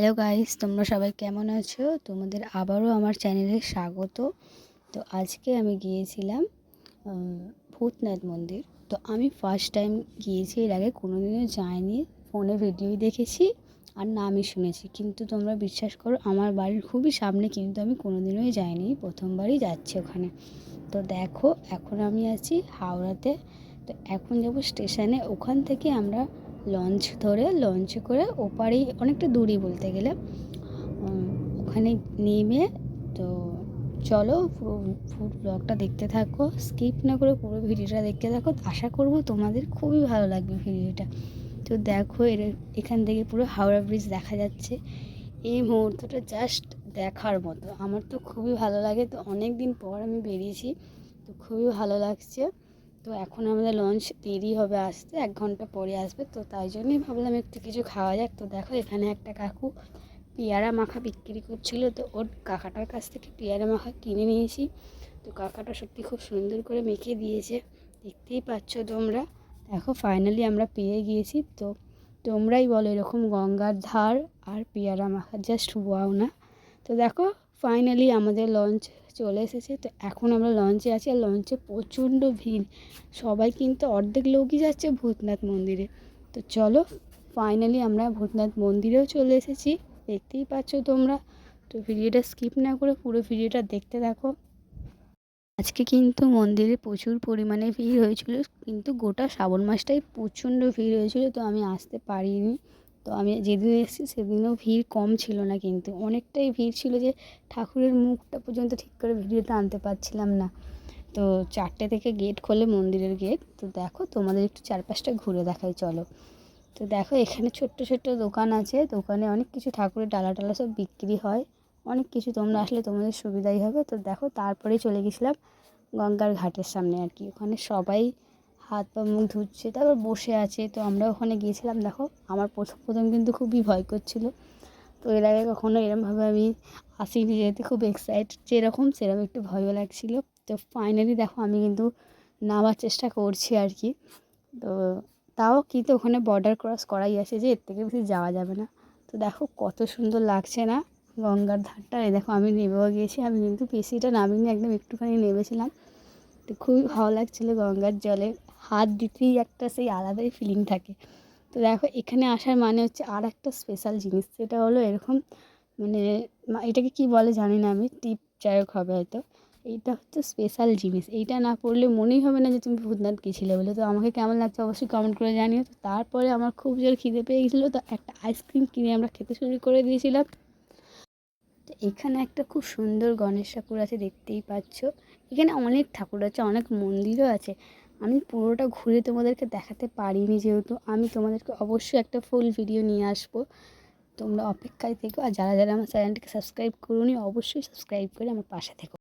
Hello guys তোমরা সবাই কেমন আছো? তোমাদের আবারও আমার চ্যানেলে স্বাগত। তো আজকে আমি গিয়েছিলাম ভূতনাথ মন্দির। তো আমি ফার্স্ট টাইম গিয়েছি, এর আগে কোনোদিনও যাইনি। ফোনে ভিডিওই দেখেছি আর নামই শুনেছি। কিন্তু তোমরা বিশ্বাস করো, আমার বাড়ির খুবই সামনে, কিন্তু আমি কোনো কোনোদিনই যাইনি। প্রথমবারই যাচ্ছি ওখানে। তো দেখো, এখন আমি আছি হাওড়াতে। তো এখন যাব স্টেশনে। ওখান থেকে আমরা লঞ্চ ধরে, লঞ্চে করে ওপারেই অনেকটা দূরই বলতে গেলে ওখানে নেমে তো চলো পুরো ফুড ব্লগটা দেখতে থাকো স্কিপ না করে পুরো ভিডিওটা দেখতে থাকো। আশা করব তোমাদের খুবই ভালো লাগবে ভিডিওটা। তো দেখো এর, এখান থেকে পুরো হাওড়া ব্রিজ দেখা যাচ্ছে। এই মুহূর্তটা জাস্ট দেখার মতো। আমার তো খুবই ভালো লাগে। তো অনেক দিন পর আমি বেরিয়েছি। তো খুবই ভালো লাগছে। তো এখন আমাদের লঞ্চ দেরি হবে আসতে, এক ঘণ্টা পরে আসবে, তো তাই জন্যই ভাবলাম একটু কিছু খাওয়া যাক। তো দেখো, এখানে একটা কাকু পেয়ারা মাখা বিক্রি করছিল, তো ওর কাকাটার কাছ থেকে পেয়ারা মাখা কিনে নিয়েছি। তো কাকাটা সত্যি খুব সুন্দর করে মেখে দিয়েছে, দেখতেই পাচ্ছ তোমরা। দেখো ফাইনালি আমরা পেয়ে গিয়েছি, তো তোমরাই বলো এরকম গঙ্গার ধার আর পেয়ারা মাখা জাস্ট ওয়াও না। তো দেখো ফাইনালি আমাদের লঞ্চ চলে এসেছে। তো এখন আমরা লঞ্চে আছি আর লঞ্চে প্রচণ্ড ভিড়। সবাই কিন্তু অর্ধেক লোকই যাচ্ছে ভূতনাথ মন্দিরে। তো চলো ফাইনালি আমরা ভূতনাথ মন্দিরেও চলে এসেছি। দেখতেই পাচ্ছ তোমরা। তো ভিডিওটা স্কিপ না করে পুরো ভিডিওটা দেখতে থাকো। আজকে কিন্তু মন্দিরে প্রচুর পরিমাণে ভিড় হয়েছিল। কিন্তু গোটা শ্রাবণ মাসটাই প্রচণ্ড ভিড় হয়েছিল। তো আমি আসতে পারিনি। তো আমি যেদিন এসেছি সেদিনও ভিড় কম ছিল না কিন্তু। অনেকটাই ভিড় ছিল যে ঠাকুরের মুখটা পর্যন্ত ঠিক করে ভিডিওতে আনতে পারছিলাম না। তো চারটে থেকে গেট খোলে মন্দিরের গেট। তো দেখো তোমাদের একটু চারপাশটা ঘুরে দেখাই, চলো। তো দেখো এখানে ছোট্ট ছোট্ট দোকান আছে। দোকানে অনেক কিছু ঠাকুরের ডালা টালা সব বিক্রি হয়। অনেক কিছু তোমরা আসলে তোমাদের সুবিধাই হবে। তো দেখো তারপরেই চলে গেছিলাম গঙ্গার ঘাটের সামনে আর কি। ওখানে সবাই হাত পা মুখ ধুচ্ছে, তারপর বসে আছে। তো আমরা ওখানে গিয়েছিলাম, দেখো, আমার প্রথম প্রথম কিন্তু খুবই ভয় করছিল। তো এর আগে কখনো এরমভাবে আমি আসিনি যেতে খুব এক্সাইট যেরকম সেরকম একটু ভয়ও লাগছিল। তো ফাইনালি দেখো, আমি কিন্তু নামার চেষ্টা করছি আর কি। তো তাও কিন্তু ওখানে বর্ডার ক্রস করাই আছে যে এর থেকে বেশি যাওয়া যাবে না। তো দেখো, কত সুন্দর লাগছে না গঙ্গার ধারটা। এই দেখো, আমি নেমেও গিয়েছি আমি কিন্তু বেশিটা নামিনি, একদম একটুখানি নেমেছিলাম। তো খুবই ভালো লাগছিল গঙ্গার জলে। হাত দিতেই একটা সেই আলাদাই ফিলিং থাকে। তো দেখো, এখানে আসার মানে হচ্ছে আর একটা স্পেশাল জিনিস, সেটা হলো এরকম মানে এটাকে কি বলে জানি না আমি টিপ যাই হবে হয়তো। এইটা হচ্ছে স্পেশাল জিনিস। এইটা না পড়লে মনেই হবে না যে তুমি ভূতনাথ গেছিলে বলে। তো আমাকে কেমন লাগছে অবশ্যই কমেন্ট করে জানিও। তো তারপরে আমার খুব জোর খিদে পেয়ে গেছিল, তো একটা আইসক্রিম কিনে আমরা খেতে শুরু করে দিয়েছিলাম। তো এখানে একটা খুব সুন্দর গণেশ ঠাকুর আছে, দেখতেই পাচ্ছ। এখানে অনেক ঠাকুর আছে, অনেক মন্দিরও আছে। আমি পুরোটা ঘুরে তোমাদেরকে দেখাতে পারিনি যেহেতু আমি তোমাদেরকে অবশ্যই একটা ফুল ভিডিও নিয়ে আসব। তোমরা অপেক্ষায় থেকো আর যারা যারা আমার চ্যানেলটিকে সাবস্ক্রাইব করুনি, অবশ্যই সাবস্ক্রাইব করে আমার পাশে থেকো।